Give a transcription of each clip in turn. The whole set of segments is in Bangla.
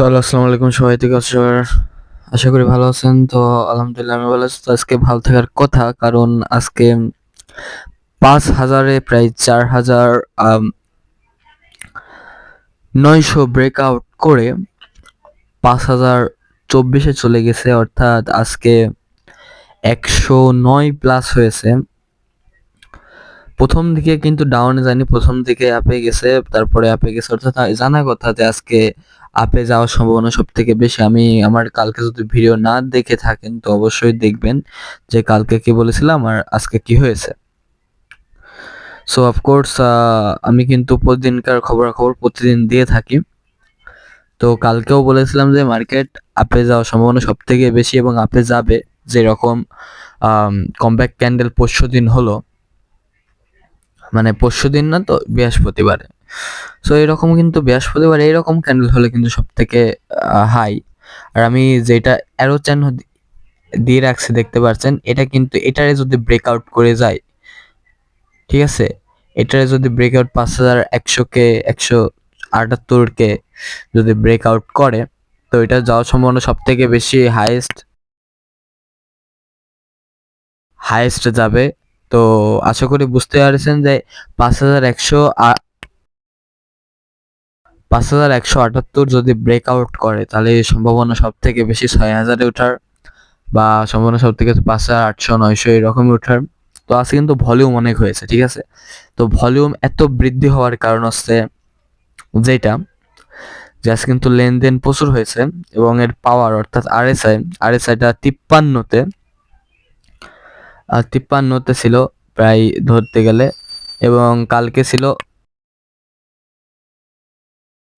সো আসসালামু আলাইকুম সবাই থেকে আশা করি ভালো আছেন। তো, আলহামদুলিল্লাহ আমি ভালো আছি। তো, আজকে ভালো থাকার কথা, কারণ আজকে পাঁচ হাজারে, প্রায় চার হাজার নয়শো ব্রেকআউট করে পাঁচ হাজার চব্বিশে চলে গেছে। অর্থাৎ আজকে একশো নয় প্লাস হয়েছে। প্রথম দিকে কিন্তু ডাউনে যায়নি, প্রথম দিকে আপে গেছে। তারপরে আপে গেছে। অর্থাৎ, জানা কথা যে আজকে আপে যাওয়ার সম্ভাবনা সব থেকে বেশি। আমি আমার কালকে যদি ভিডিও না দেখে থাকেন, তো অবশ্যই দেখবেন যে কালকে কি বলেছিলাম আর আজকে কি হয়েছে। সো অফকোর্স আমি কিন্তু প্রতিদিনকার খবরাখবর প্রতিদিন দিয়ে থাকি। তো কালকেও বলেছিলাম যে মার্কেট আপে যাওয়ার সম্ভাবনা সব থেকে বেশি এবং আপে যাবে যেরকম কমব্যাক ক্যান্ডেল পরশু দিন হলো। মানে পরশু দিন না তো বৃহস্পতিবারে। সো এরকম কিন্তু বৃহস্পতিবার এইরকম ক্যান্ডেল হলে কিন্তু সব থেকে হাই আর আমি যেটা অ্যারো চিহ্ন দিয়ে রাখছি, দেখতে পাচ্ছেন এটা কিন্তু এটারে যদি ব্রেকআউট করে যায়, ঠিক আছে? এটারে যদি ব্রেকআউট পাঁচ হাজার একশোকে, একশো আটাত্তরকে যদি ব্রেকআউট করে, তো এটা যাওয়ার সম্ভাবনা সব থেকে বেশি হাইয়েস্ট হাইয়েস্ট যাবে। তো আশা করি বুঝতে পারছেন যে পাঁচ হাজার একশো পাঁচ হাজার একশো আটাত্তর যদি ব্রেকআউট করে, তাহলে সম্ভাবনা সব থেকে বেশি ছয় হাজারে ওঠার বা সম্ভাবনা সব থেকে পাঁচ হাজার আটশো নয়শো এরকমই ওঠার। তো আজকে কিন্তু ভলিউম অনেক হয়েছে, ঠিক আছে? তো ভলিউম এত বৃদ্ধি হওয়ার কারণ হচ্ছে যেটা, যে আজকে কিন্তু লেনদেন প্রচুর হয়েছে এবং এর পাওয়ার অর্থাৎ আরএসআই আরএসআইটা তিপ্পান্নতে তিপ্পান্নতে ছিল প্রায় ধরতে গেলে এবং কালকে ছিল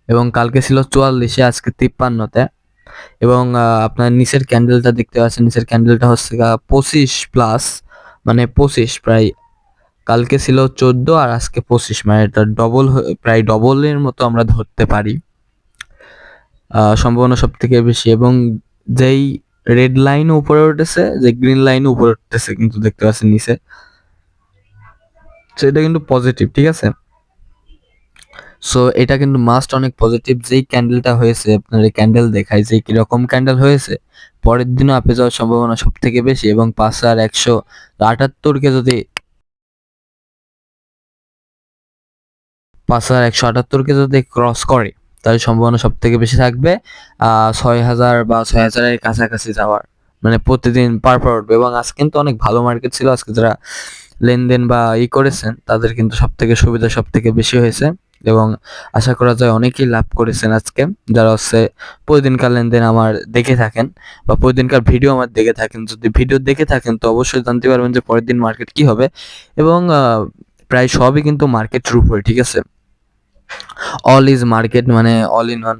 এবং কালকে ছিল চুয়াল্লিশে, আজকে তিপ্পান্নতে। এবং আপনার নিচের ক্যান্ডেলটা দেখতে পাচ্ছেন, নিচের ক্যান্ডেলটা হচ্ছে পঁচিশ প্লাস মানে পঁচিশ প্রায়। কালকে ছিল চোদ্দ আর আজকে পঁচিশ মানে এটা ডবল প্রায় ডবলের মতো আমরা ধরতে পারি। সম্ভাবনা সব থেকে বেশি। এবং যেই রেড লাইন উপরে উঠেছে, যে গ্রিন লাইন উপরে উঠতেছে কিন্তু দেখতে পাচ্ছেন নিচে। সেটা কিন্তু পজিটিভ ঠিক আছে? সো এটা কিন্তু মাস্ট অনেক পজিটিভ যেই ক্যান্ডেলটা হয়েছে, আপনার এই ক্যান্ডেল দেখায় যে কীরকম ক্যান্ডেল হয়েছে, পরের দিনও আপে যাওয়ার সম্ভাবনা সব থেকে বেশি এবং পাঁচ হাজার একশো আটাত্তরকে যদি পাঁচ হাজার একশো আটাত্তরকে যদি ক্রস করে, তাহলে সম্ভাবনা সব থেকে বেশি থাকবে ছয় হাজার বা ছয় হাজারের কাছাকাছি যাওয়ার মানে প্রতিদিন পার পার উঠবে এবং আজকে কিন্তু অনেক ভালো মার্কেট ছিল, আজকে যারা লেনদেন বা ই করেছেন, তাদের কিন্তু সব থেকে সুবিধা সব থেকে বেশি হয়েছে। এবং আশা করা যায় অনেকেই লাভ করেছেন আজকে। যারা হচ্ছে প্রতিদিনকার লেনদেন আমার দেখে থাকেন বা প্রতিদিনকার ভিডিও আমার দেখে থাকেন, যদি ভিডিও দেখে থাকেন তো অবশ্যই জানতে পারবেন যে পরের দিন মার্কেট কি হবে এবং প্রায় সবই কিন্তু মার্কেটের উপরে, ঠিক আছে? অল ইজ মার্কেট মানে অল ইন ওয়ান